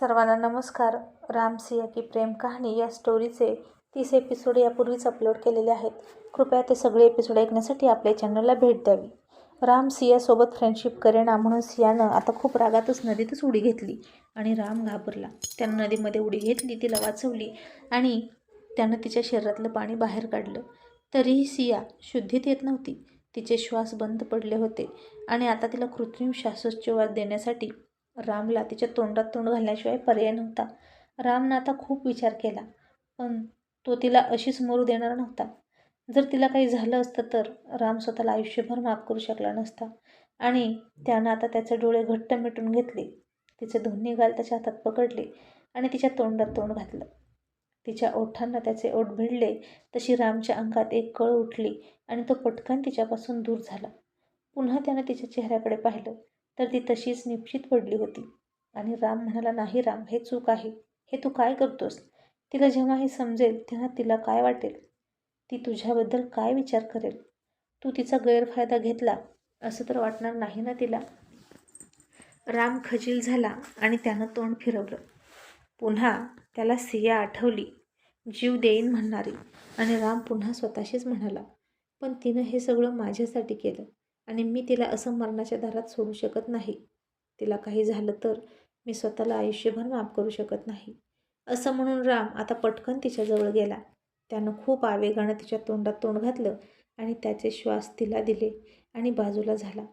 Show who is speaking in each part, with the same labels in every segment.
Speaker 1: सर्वांना नमस्कार. रामसिया की प्रेम कहाणी या स्टोरीचे तीस एपिसोड यापूर्वीच अपलोड केलेले आहेत. कृपया ते सगळे एपिसोड ऐकण्यासाठी आपल्या चॅनलला भेट द्यावी. राम सियासोबत फ्रेंडशिप करेना म्हणून सियानं आता खूप रागातच नदीतच उडी घेतली आणि राम घाबरला. त्यानं नदीमध्ये उडी घेतली तिला वाचवली आणि त्यानं तिच्या शरीरातलं पाणी बाहेर काढलं. तरीही सिया शुद्धीत येत नव्हती. तिचे श्वास बंद पडले होते आणि आता तिला कृत्रिम श्वासोच्छवास देण्यासाठी रामला तिच्या तोंडात तोंड घालण्याशिवाय पर्याय नव्हता. रामनं आता खूप विचार केला पण तो तिला अशीच मरू देणार नव्हता. जर तिला काही झालं असतं तर राम स्वतःला आयुष्यभर माफ करू शकला नसता. आणि त्यानं आता त्याचे डोळे घट्ट मिटून घेतले तिचे दोन्ही गाल त्याच्या हातात पकडले आणि तिच्या तोंडात तोंड घातलं. तिच्या ओठांना त्याचे ओठ भिडले तशी रामच्या अंगात एक कळ उठली आणि तो पटकन तिच्यापासून दूर झाला. पुन्हा त्यानं तिच्या चेहऱ्याकडे पाहिलं. तर ती तशीच निपचित पडली होती. आणि राम म्हणाला नाही राम हे चूक आहे. हे तू काय करतोस? तिला जेव्हा हे समजेल तेव्हा तिला काय वाटेल? ती तुझ्याबद्दल काय विचार करेल? तू तिचा गैरफायदा घेतला असं तर वाटणार नाही ना तिला? राम खजील झाला आणि त्यानं तोंड फिरवलं. पुन्हा त्याला सिया आठवली. जीव देईन म्हणणारी. आणि राम पुन्हा स्वतःशीच म्हणाला पण तिनं हे सगळं माझ्यासाठी केलं. आणि मी तिला असं मरणाच्या दारात सोडू शकत नाही. तिला काही झालं तर मी स्वतःला आयुष्यभर माफ करू शकत नाही. असं म्हणून राम आता पटकन तिच्याजवळ गेला. त्यानं खूप आवेगानं तिच्या तोंडात तोंड घातलं आणि त्याचे श्वास तिला दिले आणि बाजूला झाला.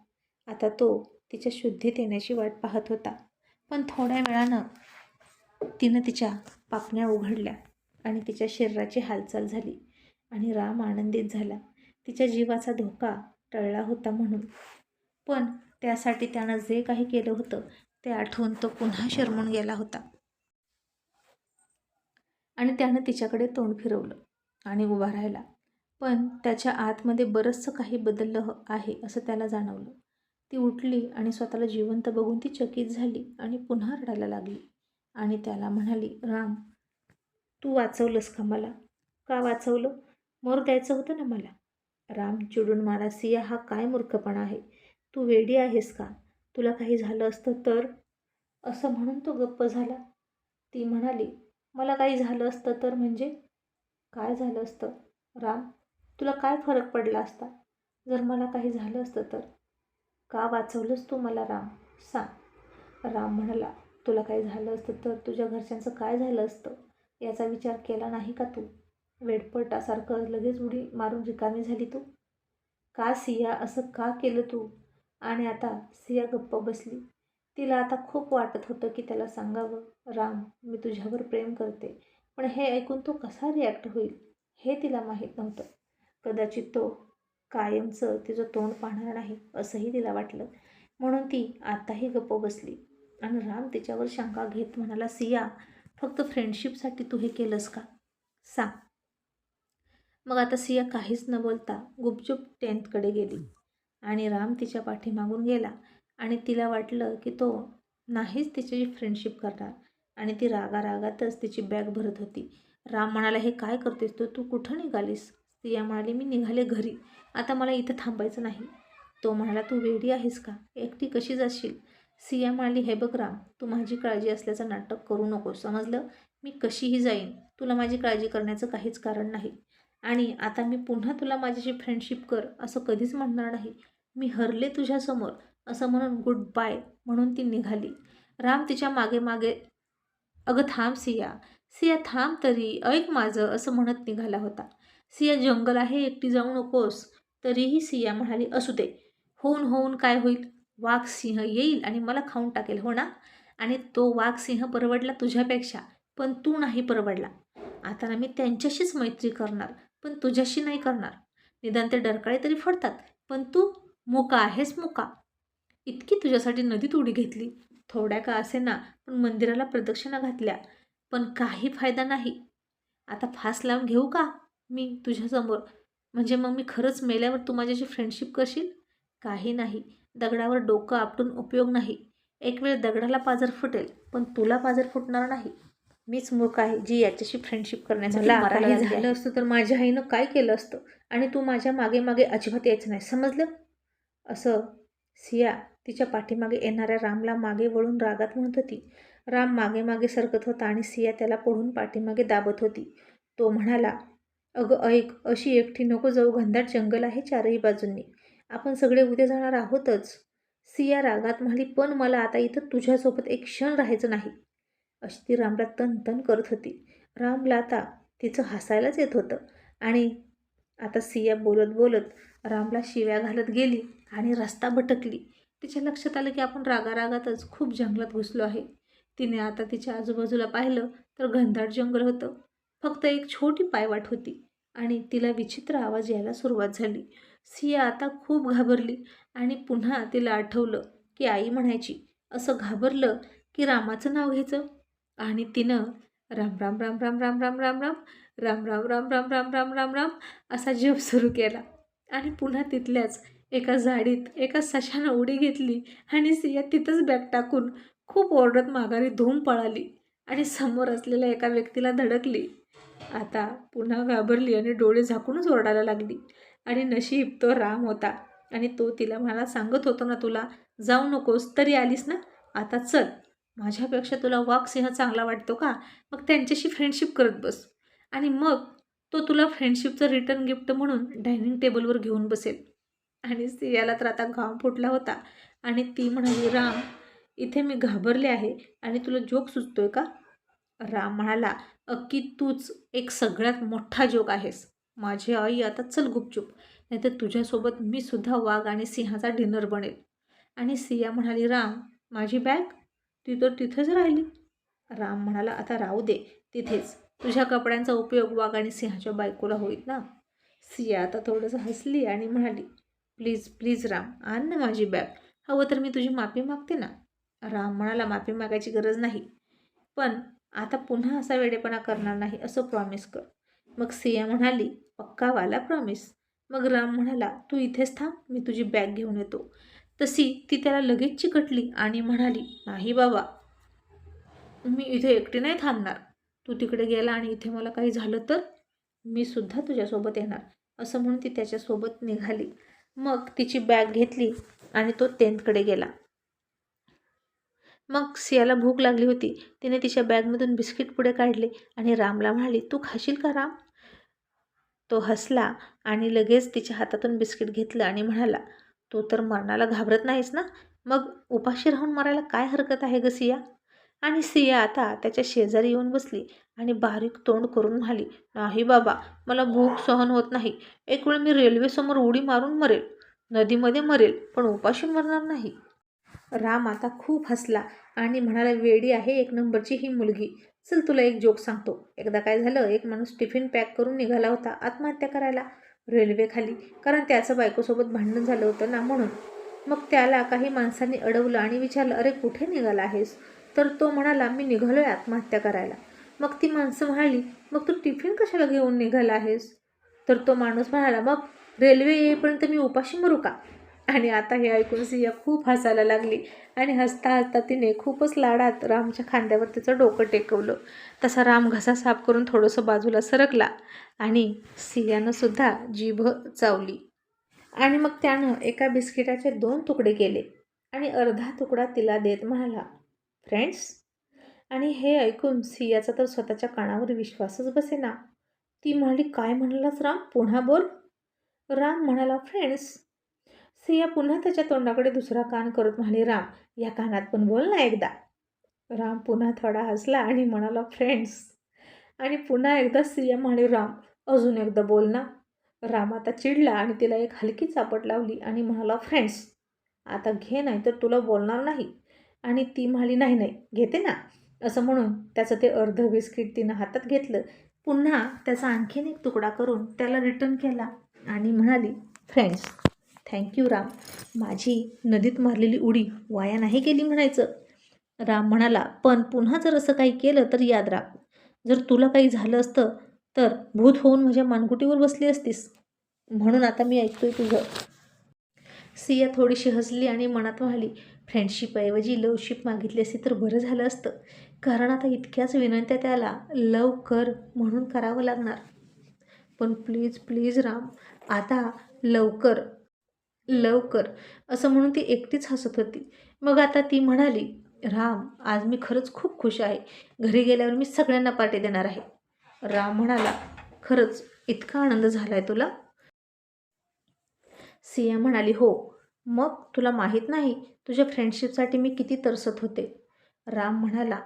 Speaker 1: आता तो तिच्या शुद्धीत येण्याची वाट पाहत होता. पण थोड्या वेळानं तिनं तिच्या पापण्या उघडल्या आणि तिच्या शरीराची हालचाल झाली आणि राम आनंदित झाला. तिच्या जीवाचा धोका टळला होता म्हणून. पण त्यासाठी त्यानं जे काही केलं होतं ते आठवून तो पुन्हा शरमून गेला होता. आणि त्यानं तिच्याकडे तोंड फिरवलं आणि उभा राहिला. पण त्याच्या आतमध्ये बरंचसं काही बदललं आहे असं त्याला जाणवलं. ती उठली आणि स्वतःला जिवंत बघून ती चकित झाली आणि पुन्हा रडायला लागली. आणि त्याला म्हणाली राम तू वाचवलंस का मला? का वाचवलं? मोर द्यायचं होतं ना मला? राम चिडून मला सिया हा काय मूर्खपणा आहे? तू वेडी आहेस का? तुला काही झालं असतं तर असं म्हणून तो गप्प झाला. ती म्हणाली मला काही झालं असतं तर म्हणजे? काय झालं असतं? राम तुला काय फरक पडला असता? जर मला काही झालं असतं तर? का वाचवलंस तू मला राम? सांग. राम म्हणाला तुला काही झालं असतं तर? तुझ्या घरच्यांचं काय झालं असतं? याचा विचार केला नाही का तू? वेडपटासारखं लगेच उडी मारून रिकामी झाली तू? का सिया असं का केलं तू? आणि आता सिया गप्प बसली. तिला आता खूप वाटत होतं की त्याला सांगावं राम मी तुझ्यावर प्रेम करते पण हे ऐकून तो कसा रिॲक्ट होईल? हे तिला माहीत नव्हतं. कदाचित तो कायमचं तिचं तोंड पाहणार नाही असंही तिला वाटलं. म्हणून ती आताही गप्प बसली. आणि राम तिच्यावर शंका घेत म्हणाला सिया फक्त फ्रेंडशिपसाठी तू हे केलंस का? सांग. मग आता सिया काहीच न बोलता गुपचूप टेंटकडे गेली आणि राम तिच्या पाठीमागून गेला आणि तिला वाटलं की तो नाहीच तिच्याशी फ्रेंडशिप करणार. आणि ती रागा रागातच तिची बॅग भरत होती. राम म्हणाला हे काय करतेस तू? तू कुठं निघालीस? सिया म्हणाली मी निघाले घरी. आता मला इथं थांबायचं नाही. तो म्हणाला तू वेडी आहेस का? एकटी कशी जाशील? सिया म्हणाली हे बघ राम तू माझी काळजी असल्याचं नाटक करू नको. समजलं? मी कशीही जाईन. तुला माझी काळजी करण्याचं काहीच कारण नाही. आणि आता मी पुन्हा तुला माझ्याशी फ्रेंडशिप कर असं कधीच म्हणणार नाही. मी हरले तुझ्यासमोर असं म्हणून गुड बाय म्हणून ती निघाली. राम तिच्यामागे मागे अगं थांब सिया सिया थांब तरी ऐक माझं असं म्हणत निघाला होता. सिया जंगल आहे एकटी जाऊ नकोस. तरीही सिया म्हणाली असू दे. होऊन होऊन काय होईल? वाघ सिंह येईल आणि मला खाऊन टाकेल हो ना? आणि तो वाघ सिंह परवडला तुझ्यापेक्षा पण तू नाही परवडला. आता ना मी त्यांच्याशीच मैत्री करणार. पण तुझ्याशी नाही करणार. निदान ते डरकाळे तरी फडतात. पण तू मुका आहेस मुका. इतकी तुझ्यासाठी नदीत उडी घेतली. थोड्या का असे ना पण मंदिराला प्रदक्षिणा घातल्या. पण काही फायदा नाही. आता फास लावून घेऊ का? मी तुझ्यासमोर. म्हणजे मग मी खरंच मेल्यावर तू माझ्याशी फ्रेंडशिप करशील? काही नाही. दगडावर डोकं आपटून उपयोग नाही. एक वेळ दगडाला पाजर फुटेल पण तुला पाजर फुटणार नाही. मीच मूर्ख आहे जी याच्याशी फ्रेंडशिप करण्यासाठी
Speaker 2: मला
Speaker 1: काही
Speaker 2: झालं
Speaker 1: असतं तर माझ्या आईनं काय केलं असतं? आणि तू माझ्या मागे मागे अजिबात यायचं नाही. समजलं? असं सिया तिच्या पाठीमागे येणाऱ्या रामला मागे वळून रागात म्हणत होती. राम मागे मागे सरकत होता आणि सिया त्याला पुढून पाठीमागे दाबत होती. तो म्हणाला अगं ऐक अशी एकटी नको जाऊ. घनदाट जंगल आहे चारही बाजूंनी. आपण सगळे उद्या जाणार आहोतच. सिया रागात म्हणाली पण मला आता इथं तुझ्यासोबत एक क्षण राहायचं नाही. अशी ती रामला तन तन करत होती. रामला आता तिचं हसायलाच येत होतं आणि आता सिया बोलत बोलत रामला शिव्या घालत गेली आणि रस्ता भटकली. तिच्या लक्षात आलं की आपण रागारागातच खूप जंगलात घुसलो आहे. तिने आता तिच्या आजूबाजूला पाहिलं तर घनदाट जंगल होतं. फक्त एक छोटी पायवाट होती आणि तिला विचित्र आवाज यायला सुरुवात झाली. सिया आता खूप घाबरली आणि पुन्हा तिला आठवलं की आई म्हणायची असं घाबरलं की रामाचं नाव घ्यायचं? आणि तिनं राम राम राम राम राम राम राम राम राम राम राम राम राम राम राम राम असा जप सुरू केला आणि पुन्हा तिथल्याच एका झाडीत एका सशानं उडी घेतली आणि सिया तिथंच बॅग टाकून खूप ओरडत माघारी धूम पळाली आणि समोर असलेल्या एका व्यक्तीला धडकली आता पुन्हा घाबरली आणि डोळे झाकूनच ओरडायला लागली आणि नशीब तो राम होता आणि तो तिला मला सांगत होतो ना तुला जाऊ नकोस तरी आलीस ना आता चल माझ्यापेक्षा तुला वाघ सिंह चांगला वाटतो का? मग त्यांच्याशी फ्रेंडशिप करत बस. आणि मग तो तुला फ्रेंडशिपचं रिटर्न गिफ्ट म्हणून डायनिंग टेबलवर घेऊन बसेल. आणि सियाला तर आता घाम फुटला होता. आणि ती म्हणाली राम इथे मी घाबरले आहे आणि तुला जोक सुचतोय का? राम म्हणाला अक्की तूच एक सगळ्यात मोठा जोक आहेस. माझी आई आता चल गुपचूप. नाहीतर तुझ्यासोबत मी सुद्धा वाघ आणि सिंहाचा डिनर बनेल. आणि सिया म्हणाली राम माझी बॅग ती तर तिथेच राहिली. राम म्हणाला आता राहू दे तिथेच. तुझ्या कपड्यांचा उपयोग वाघ आणि सिंहाच्या बायकोला होईल ना? सिया आता थोडंसं हसली आणि म्हणाली प्लीज प्लीज राम आण ना माझी बॅग. हवं तर मी तुझी माफी मागते ना. राम म्हणाला माफी मागायची गरज नाही. पण आता पुन्हा असा वेडेपणा करणार नाही असं प्रॉमिस कर. मग सिया म्हणाली पक्कावाला प्रॉमिस मग राम म्हणाला तू इथेच थांब मी तुझी बॅग घेऊन येतो. तशी ती त्याला लगेच चिकटली आणि म्हणाली नाही बाबा मी इथे एकटी नाही थांबणार. तू तिकडे गेला आणि इथे मला काही झालं तर मी सुद्धा तुझ्यासोबत येणार. असं म्हणून ती त्याच्यासोबत निघाली. मग तिची बॅग घेतली आणि तो टेंथकडे गेला. मग सियाला भूक लागली होती. तिने तिच्या बॅगमधून बिस्किट पुढे काढले आणि रामला म्हणाली तू खाशील का राम? तो हसला आणि लगेच तिच्या हातातून बिस्किट घेतलं आणि म्हणाला तू तर मरणाला घाबरत नाहीस ना? मग उपाशी राहून मरायला काय हरकत आहे ग सिया? आणि सिया आता त्याच्या शेजारी येऊन बसली आणि बारीक तोंड करून म्हणाली नाही बाबा मला भूक सहन होत नाही. एक वेळ मी रेल्वेसमोर उडी मारून मरेल. नदीमध्ये मरेल पण उपाशी मरणार नाही. राम आता खूप हसला आणि म्हणाला वेडी आहे एक नंबरची ही मुलगी. चल तुला एक जोक सांगतो. एकदा काय झालं एक माणूस टिफिन पॅक करून निघाला होता आत्महत्या करायला. रेल्वेखाली. कारण त्याचं बायकोसोबत भांडण झालं होतं ना म्हणून. मग त्याला काही माणसांनी अडवलं आणि विचारलं अरे कुठे निघाला आहेस? तर तो म्हणाला मी निघालो आहे आत्महत्या करायला. मग ती माणसं म्हणाली मग तू टिफिन कशाला घेऊन निघाला आहेस? तर तो माणूस म्हणाला मग रेल्वे येईपर्यंत मी उपाशी मरू का? आणि आता हे ऐकून सिया खूप हसायला लागली आणि हसता हसता तिने खूपच लाडात रामच्या खांद्यावर तिचं डोकं टेकवलं. तसा राम घसा साफ करून थोडंसं बाजूला सरकला आणि सियानं सुद्धा जीभ चावली. आणि मग त्यानं एका बिस्किटाचे दोन तुकडे केले आणि अर्धा तुकडा तिला देत म्हणाला फ्रेंड्स आणि हे ऐकून सियाचा तर स्वतःच्या कानावर विश्वासच बसेना. ती म्हणाली काय म्हणालास राम? पुन्हा बोल. राम म्हणाला फ्रेंड्स स्त्रिया पुन्हा त्याच्या तोंडाकडे दुसरा कान करत म्हणाली राम या कानात पण बोल ना एकदा. राम पुन्हा थोडा हसला आणि म्हणाला फ्रेंड्स. आणि पुन्हा एकदा स्त्रिया म्हणाली राम अजून एकदा बोल ना. राम आता चिडला आणि तिला एक हलकी चापट लावली आणि म्हणाला फ्रेंड्स आता घे नाही तर तुला बोलणार नाही. आणि ती म्हणाली नाही नाही घेते ना. असं म्हणून त्याचं ते अर्ध बिस्किट तिनं हातात घेतलं. पुन्हा त्याचा आणखीन एक तुकडा करून त्याला रिटर्न केला आणि म्हणाली फ्रेंड्स थँक्यू राम. माझी नदीत मारलेली उडी वाया नाही गेली म्हणायचं. राम म्हणाला पण पुन्हा जर असं काही केलं तर याद राख. जर तुला काही झालं असतं तर भूत होऊन माझ्या मानगुटीवर बसली असतीस. म्हणून आता मी ऐकतोय तुझं. सिया थोडीशी हसली आणि मनात म्हणाली फ्रेंडशिपऐवजी लवशिप मागितली असती तर बरं झालं असतं. कारण आता इतक्याच विनंत्या त्याला लव कर म्हणून करावं लागणार. पण प्लीज प्लीज राम आता लवकर लवकर. असं म्हणून ती एकटीच हसत होती. मग आता ती म्हणाली राम आज मी खरंच खूप खुश आहे. घरी गेल्यावर मी सगळ्यांना पार्टी देणार आहे. राम म्हणाला खरंच इतका आनंद झाला आहे तुला? सिया म्हणाली हो. मग तुला माहीत नाही तुझ्या फ्रेंडशिपसाठी मी किती तरसत होते. राम म्हणाला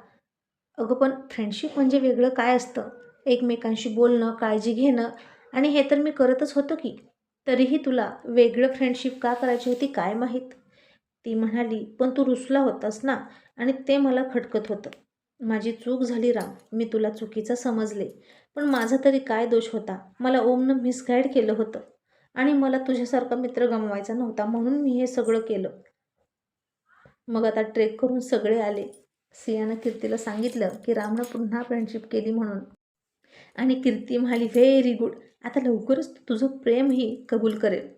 Speaker 1: अगं पण फ्रेंडशिप म्हणजे वेगळं काय असतं? एकमेकांशी बोलणं काळजी घेणं आणि हे तर मी करतच होतो की. तरीही तुला वेगळं फ्रेंडशिप का करायची होती काय माहीत? ती म्हणाली पण तू रुसला होतास ना आणि ते मला खटकत होतं. माझी चूक झाली राम. मी तुला चुकीचं समजले. पण माझा तरी काय दोष होता? मला ओमनं मिसगाईड केलं होतं. आणि मला तुझ्यासारखा मित्र गमवायचा नव्हता म्हणून मी हे सगळं केलं. मग आता ट्रेक करून सगळे आले. सियानं कीर्तीला सांगितलं की रामनं पुन्हा फ्रेंडशिप केली म्हणून. आणि कीर्ती म्हणाली व्हेरी गुड आता लवकरच तुझं प्रेमही कबूल करेल.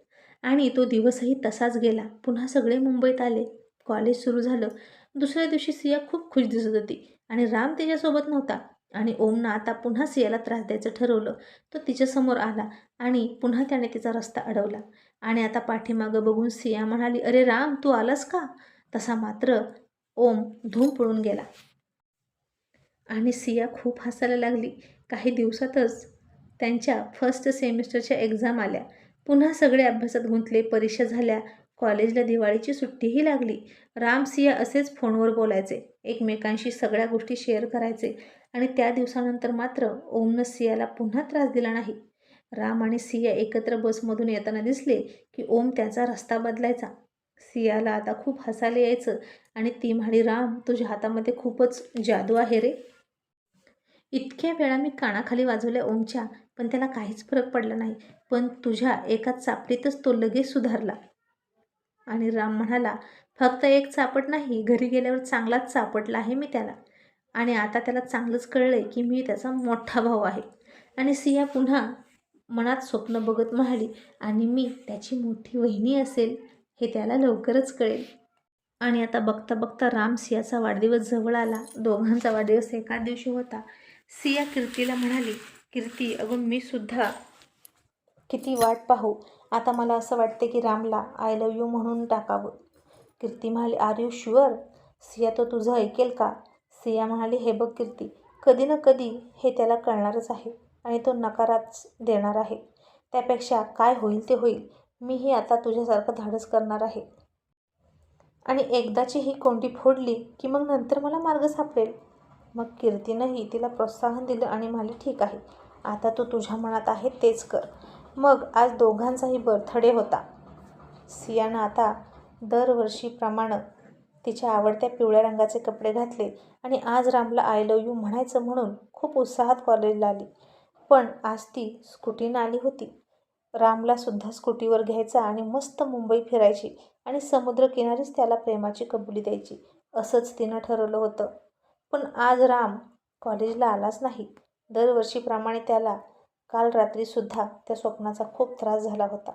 Speaker 1: आणि तो दिवसही तसाच गेला. पुन्हा सगळे मुंबईत आले. कॉलेज सुरू झालं. दुसऱ्या दिवशी सिया खूप खुश दिसत होती. आणि राम तिच्यासोबत नव्हता. आणि ओमनं आता पुन्हा सियाला त्रास द्यायचं ठरवलं. तो तिच्यासमोर आला आणि पुन्हा त्याने तिचा रस्ता अडवला. आणि आता पाठीमागं बघून सिया म्हणाली अरे राम तू आलास का? तसा मात्र ओम धूम पळून गेला. आणि सिया खूप हसायला लागली. काही दिवसातच त्यांच्या फर्स्ट सेमिस्टरच्या एक्झाम आल्या. पुन्हा सगळे अभ्यासात गुंतले परीक्षा झाल्या. कॉलेजला दिवाळीची सुट्टीही लागली. राम सिया असेच फोनवर बोलायचे. एकमेकांशी सगळ्या गोष्टी शेअर करायचे. आणि त्या दिवसानंतर मात्र ओमनं सियाला पुन्हा त्रास दिला नाही. राम आणि सिया एकत्र बसमधून येताना दिसले की ओम त्याचा रस्ता बदलायचा. सियाला आता खूप हसायला यायचं आणि ती म्हणे राम तुझ्या हातामध्ये खूपच जादू आहे रे. इतक्या वेळा मी कानाखाली वाजवल्या ओमच्या पण त्याला काहीच फरक पडला नाही. पण तुझ्या एका चापडीतच तो लगेच सुधारला. आणि राम म्हणाला फक्त एक चापट नाही घरी गेल्यावर चांगलाच चापटला आहे मी त्याला. आणि आता त्याला चांगलंच कळलं आहे की मी त्याचा मोठा भाऊ आहे. आणि सिया पुन्हा मनात स्वप्न बघत म्हणाली आणि मी त्याची मोठी वहिनी असेल हे त्याला लवकरच कळेल. आणि आता बघता बघता राम सियाचा वाढदिवस जवळ आला. दोघांचा वाढदिवस एका दिवशी होता. सिया कीर्तीला म्हणाली कीर्ती अगं मी सुद्धा किती वाट पाहू. आता मला असं वाटते की रामला आय लव यू म्हणून टाकावं. कीर्ती म्हणाली आर यू शुअर सिया तो तुझं ऐकेल का? सिया म्हणाली हे बघ कीर्ती कधी ना कधी हे त्याला कळणारच आहे आणि तो नकाराच देणार आहे. त्यापेक्षा काय होईल ते होईल. मीही आता तुझ्यासारखं धाडस करणार आहे. आणि एकदाची ही कोंडी फोडली की मग नंतर मला मार्ग सापडेल. मग कीर्तीनंही तिला प्रोत्साहन दिलं आणि म्हणाली ठीक आहे आता तू तुझ्या मनात आहे तेच कर. मग आज दोघांचाही बर्थडे होता. सियानं आता दरवर्षीप्रमाणे तिच्या आवडत्या पिवळ्या रंगाचे कपडे घातले आणि आज रामला आय लव यू म्हणायचं म्हणून खूप उत्साहात कॉलेजला आली. पण आज ती स्कूटीनं आली होती. रामला सुद्धा स्कूटीवर घ्यायचा आणि मस्त मुंबई फिरायची आणि समुद्रकिनारीच त्याला प्रेमाची कबुली द्यायची असंच तिनं ठरवलं होतं. पण आज राम कॉलेजला आलाच नाही. दरवर्षीप्रमाणे त्याला काल रात्रीसुद्धा त्या स्वप्नाचा खूप त्रास झाला होता.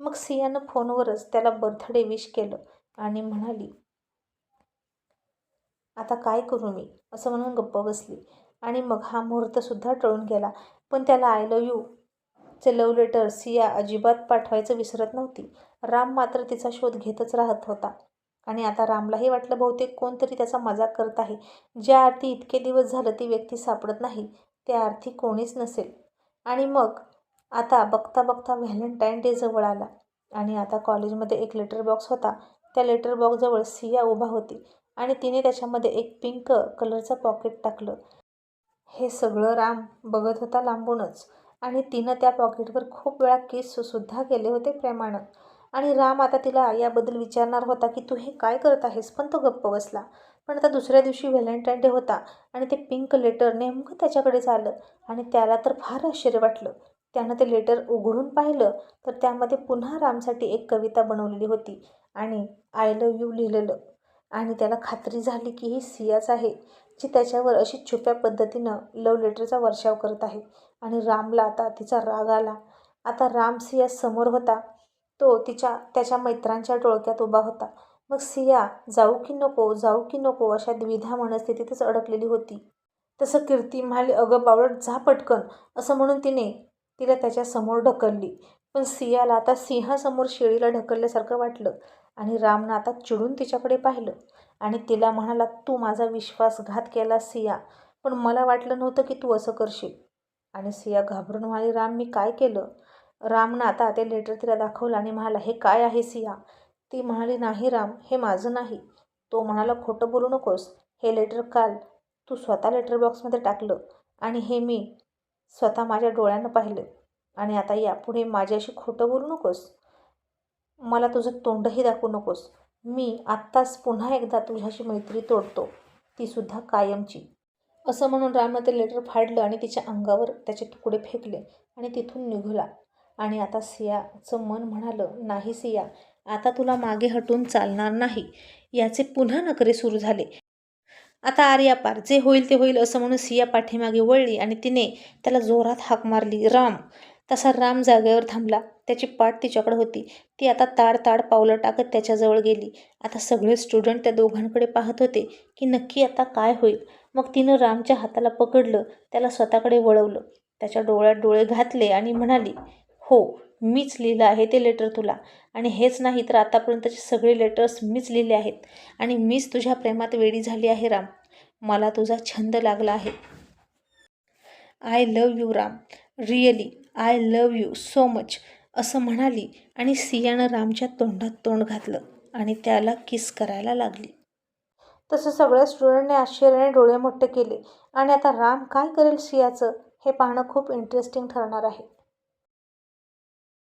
Speaker 1: मग सियानं फोनवरच त्याला बर्थडे विश केलं आणि म्हणाली आता काय करू मी? असं म्हणून गप्प बसली. आणि मग हा मुहूर्तसुद्धा टळून गेला. पण त्याला आय लव यू चे लव लेटर सिया अजिबात पाठवायचं विसरत नव्हती. राम मात्र तिचा शोध घेतच राहत होता. आणि आता रामलाही वाटलं बहुतेक कोणतरी त्याचा मजाक करत आहे. ज्या अर्थी इतके दिवस झालं ती व्यक्ती सापडत नाही त्या अर्थी कोणीच नसेल. आणि मग आता बघता बघता व्हॅलेंटाईन डे जवळ आला आणि आता कॉलेजमध्ये एक लेटर बॉक्स होता. त्या लेटर बॉक्सजवळ सिया उभा होती आणि तिने त्याच्यामध्ये एक पिंक कलरचं पॉकेट टाकलं. हे सगळं राम बघत होता लांबूनच आणि तिनं त्या पॉकेटवर खूप वेळा केस सुसुद्धा केले होते प्रेमानं आणि राम आता तिला याबद्दल विचारणार होता की तू हे काय करत आहेस? पण तो गप्प बसला. पण आता दुसऱ्या दिवशी व्हॅलेंटाईन डे होता आणि ते पिंक लेटर नेमकं त्याच्याकडेच आलं आणि त्याला तर फार आश्चर्य वाटलं. त्यानं ते लेटर उघडून पाहिलं तर त्यामध्ये पुन्हा रामसाठी एक कविता बनवलेली होती आणि आय लव यू लिहिलेलं. आणि त्याला खात्री झाली की ही सियाच आहे जी त्याच्यावर अशी छुप्या पद्धतीनं लव लेटरचा वर्षाव करत आहे. आणि रामला आता तिचा राग आला. आता राम सिया समोर होता. तो तिच्या त्याच्या मैत्रांच्या डोळक्यात उभा होता. मग सिया जाऊ की नको जाऊ की नको अशा द्विधा मनस्थितीतच अडकलेली होती. तसं कीर्ती म्हणाली अगं बावळट जा पटकन असं म्हणून तिने तिला त्याच्यासमोर ढकलली. पण सियाला आता सिंहासमोर शेळीला ढकलल्यासारखं वाटलं आणि रामनं आता चिडून तिच्याकडे पाहिलं आणि तिला म्हणाला तू माझा विश्वासघात केला सिया पण मला वाटलं नव्हतं की तू असं करशील. आणि सिया घाबरून म्हणाली राम मी काय केलं? रामनं आता ते लेटर तिला दाखवलं आणि म्हणाला हे काय आहे सिया ती म्हणाली नाही राम हे माझं नाही. तो म्हणाला खोटं बोलू नकोस. हे लेटर काल तू स्वतः लेटर बॉक्समध्ये टाकलं आणि हे मी स्वतः माझ्या डोळ्यानं पाहिलं. आणि आता यापुढे माझ्याशी खोटं बोलू नकोस. मला तुझं तोंडही दाखवू नकोस. मी आत्ताच पुन्हा एकदा तुझ्याशी मैत्री तोडतो. तीसुद्धा कायमची. असं म्हणून रामनं ते लेटर फाडलं आणि तिच्या अंगावर त्याचे तुकडे फेकले आणि तिथून निघाला. आणि आता सियाचं मन म्हणालं नाही सिया आता तुला मागे हटून चालणार नाही. याचे पुन्हा नखरे सुरू झाले. आता आर्या पार. जे होईल ते होईल असं म्हणून सिया पाठीमागे वळली आणि तिने त्याला जोरात हाक मारली. राम. तसा राम जागेवर थांबला. त्याची पाठ तिच्याकडे होती. ती आता ताड ताड पावलं टाकत त्याच्याजवळ गेली. आता सगळे स्टुडंट त्या दोघांकडे पाहत होते की नक्की आता काय होईल. मग तिनं रामच्या हाताला पकडलं. त्याला स्वतःकडे वळवलं. त्याच्या डोळ्यात डोळे घातले आणि म्हणाली हो मीच लिहिलं आहे ते लेटर तुला. आणि हेच नाही तर आतापर्यंतचे सगळे लेटर्स मीच लिहिले आहेत. आणि मीच तुझ्या प्रेमात वेडी झाली आहे राम. मला तुझा छंद लागला आहे. I love you Ram. Really I love you so much असं म्हणाली आणि सियानं रामच्या तोंडात तोंड घातलं आणि त्याला किस करायला लागली. तसं सगळ्या स्टुडंटने आश्चर्याने डोळे मोठे केले. आणि आता राम काय करेल सियाचं हे पाहणं खूप इंटरेस्टिंग ठरणार आहे.